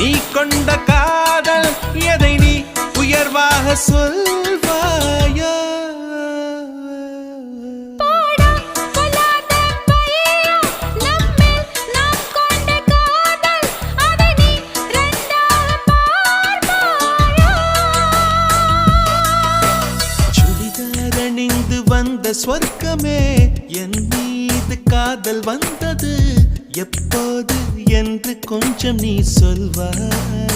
நீ கொண்ட காதல் எதை நீ உயர்வாக சொல்வாயோ? சொர்க்கமே என் மீது காதல் வந்தது எப்போது என்று கொஞ்சம் நீ சொல்வாயா.